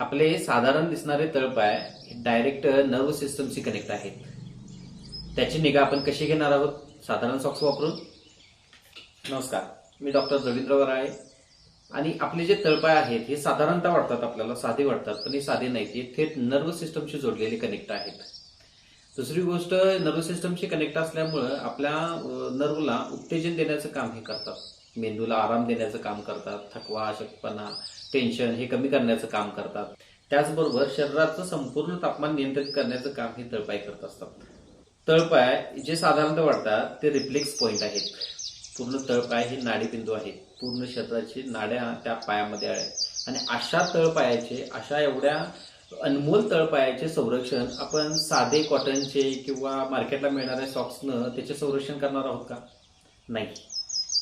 आपले साधारण दिसणारे तळपाय डायरेक्ट नर्व सिस्टमशी कनेक्ट आहेत. त्याची निगा आपण कशी घेणार आहोत? साधारण सॉक्स वापरून. नमस्कार मी डॉक्टर रवींद्र वराळे. आणि आपले जे तळपाय आहेत हे साधारणतः वाटतात आपल्याला साधे वाटतात पण हे साधे नाहीत. हे थेट नर्व सिस्टमशी जोडलेले कनेक्ट आहेत. दुसरी गोष्ट नर्व सिस्टमशी कनेक्ट असल्यामुळं आपल्या नर्वला उत्तेजन देण्याचं काम हे करतात. मेंदूला आराम देण्याचं काम करतात थकवा अशक्तपणा टेन्शन हे कमी करण्याचं काम करतात. त्याचबरोबर शरीराचं संपूर्ण तापमान नियंत्रित करण्याचं काम हे तळपाय करत असतात. तळपाय जे साधारणतः वाटतात ते रिफ्लेक्स पॉइंट आहेत. पूर्ण तळपाय हे नाडीबिंदू आहेत. पूर्ण शरीराची नाड्या त्या पायामध्ये आहेत. आणि अशा तळपायाचे अशा एवढ्या अनमोल तळपायाचे संरक्षण आपण साधे कॉटनचे किंवा मार्केटला मिळणाऱ्या सॉक्सनं त्याचे संरक्षण करणार आहोत का? नाही.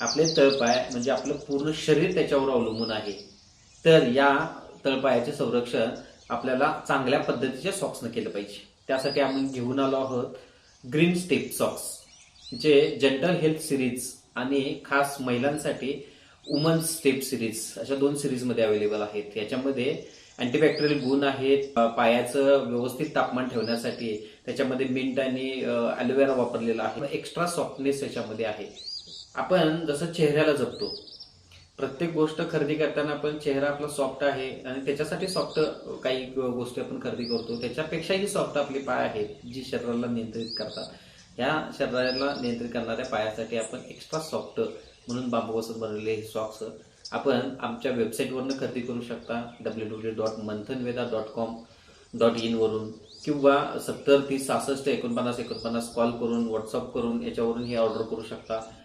आपले तळपाय म्हणजे आपलं पूर्ण शरीर त्याच्यावर अवलंबून आहे. तर या तळपायाचे संरक्षण आपल्याला चांगल्या पद्धतीच्या सॉक्सनं केलं पाहिजे. त्यासाठी आपण घेऊन आलो आहोत ग्रीन स्टेप सॉक्स जे जनरल हेल्थ सिरीज आणि खास महिलांसाठी वुमन्स स्टेप सिरीज अशा दोन सिरीजमध्ये अवेलेबल आहेत. याच्यामध्ये अँटीबॅक्टेरियल गुण आहेत पायाचं व्यवस्थित तापमान ठेवण्यासाठी त्याच्यामध्ये मिंट आणि अलोवेरा वापरलेला आहे. एक्स्ट्रा सॉफ्टनेस याच्यामध्ये आहे. आपण जसं चेहऱ्याला जपतो. प्रत्येक गोष्ट खरेदी करताना आपण चेहरा आपला सॉफ्ट आहे आणि त्याच्यासाठी सॉफ्ट काही गोष्टी आपण खरेदी करतो. त्याच्यापेक्षाही सॉफ्ट आपले पाय आहेत जी शरीराला नियंत्रित करतात. या शरीराला नियंत्रित करणाऱ्या पायासाठी आपण एक्स्ट्रा सॉफ्ट म्हणून बांबूपासून बनवलेले हे सॉक्स आपण आमच्या वेबसाईटवरनं खरेदी करू शकता. W W dot Manthanveda dot com dot इनवरून किंवा सत्तर तीस सहासष्ट एकोणपन्नास एकोणपन्नास कॉल करून व्हॉट्सअप करून याच्यावरून ही ऑर्डर करू शकता.